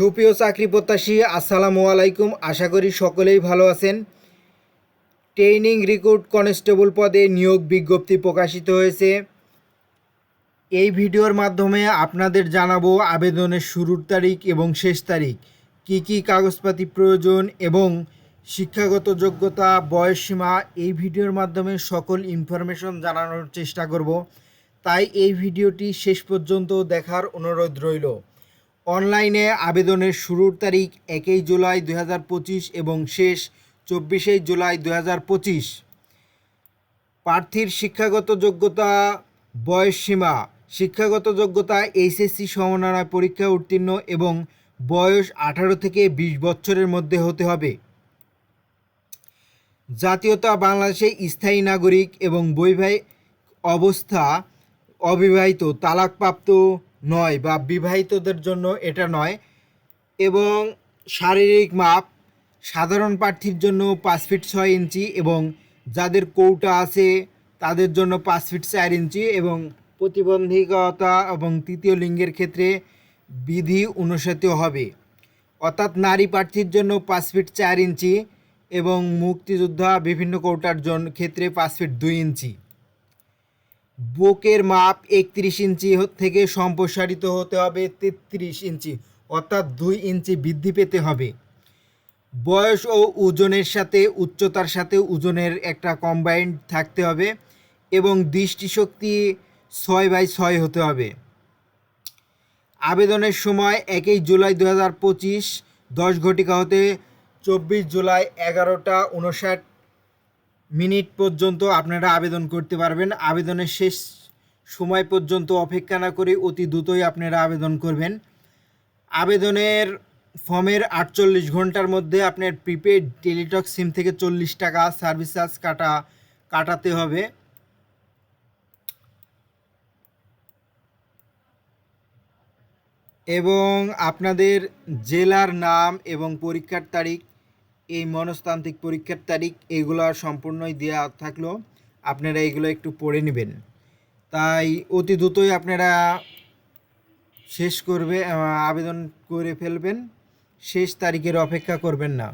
সুপ্রিয় চাকরি প্রত্যাশী, আসসালামু আলাইকুম। আশা করি সকলেই ভালো আছেন। ট্রেনিং রিক্রুট কনস্টেবল পদে নিয়োগ বিজ্ঞপ্তি প্রকাশিত হয়েছে। এই ভিডিওর মাধ্যমে আপনাদের জানাব আবেদনের শুরুর তারিখ এবং শেষ তারিখ। কি কি কাগজপাতি প্রয়োজন এবং শিক্ষাগত যোগ্যতা, বয়সসীমা, এই ভিডিওর মাধ্যমে সকল ইনফরমেশন জানানোর চেষ্টা করব। তাই এই ভিডিওটি শেষ পর্যন্ত দেখার অনুরোধ রইল। অনলাইনে আবেদনের শুরুর তারিখ একই জুলাই দু হাজার পঁচিশ এবং শেষ চব্বিশে জুলাই দু হাজার পঁচিশ। প্রার্থীর শিক্ষাগত যোগ্যতা বয়সসীমা শিক্ষাগত যোগ্যতা, এইচএসসি সমন্বয় পরীক্ষা উত্তীর্ণ এবং বয়স আঠারো থেকে বিশ বছরের মধ্যে হতে হবে। জাতীয়তা বাংলাদেশে স্থায়ী নাগরিক এবং বৈবাহিক অবস্থা অবিবাহিত, তালাকপ্রাপ্ত নয় বা বিবাহিতদের জন্য এটা নয়। এবং শারীরিক মাপ সাধারণ প্রার্থীর জন্য পাঁচ ফিট ছয় ইঞ্চি এবং যাদের কৌটা আছে তাদের জন্য পাঁচ ফিট চার ইঞ্চি এবং প্রতিবন্ধকতা এবং তৃতীয় লিঙ্গের ক্ষেত্রে বিধি অনুসারিত হবে। অর্থাৎ নারী প্রার্থীর জন্য পাঁচ ফিট চার ইঞ্চি এবং মুক্তিযোদ্ধা বিভিন্ন কৌটার জন্য ক্ষেত্রে পাঁচ ফিট দুই ইঞ্চি। বুকের মাপ একত্রিশ ইঞ্চি থেকে সম্প্রসারিত হতে হবে তেত্রিশ ইঞ্চি, অর্থাৎ দুই ইঞ্চি বৃদ্ধি পেতে হবে। বয়স ও ওজনের সাথে, উচ্চতার সাথে ওজনের একটা কম্বাইন্ড থাকতে হবে এবং দৃষ্টিশক্তি ছয় বাই ছয় হতে হবে। আবেদনের সময় একই জুলাই দু হাজার পঁচিশ, দশ ঘটিকা হতে চব্বিশ জুলাই এগারোটা উনষাট মিনিট পর্যন্ত আপনারা আবেদন করতে পারবেন। আবেদনের শেষ সময় পর্যন্ত অপেক্ষা না করে অতি দ্রুতই আপনারা আবেদন করবেন। আবেদনের ফর্মের আটচল্লিশ ঘণ্টার মধ্যে আপনার প্রিপেড টেলিটক সিম থেকে চল্লিশ টাকা সার্ভিস চার্জ কাটা, কাটাতে হবে। এবং আপনাদের জেলার নাম এবং পরীক্ষার তারিখ এই মনস্তান্ত্রিক পরীক্ষার তারিখ এগুলো সম্পূর্ণই দেওয়া থাকল। আপনারা এগুলো একটু পড়ে নেবেন। তাই অতি দ্রুতই আপনারা শেষ করবে আবেদন করে ফেলবেন। শেষ তারিখের অপেক্ষা করবেন না।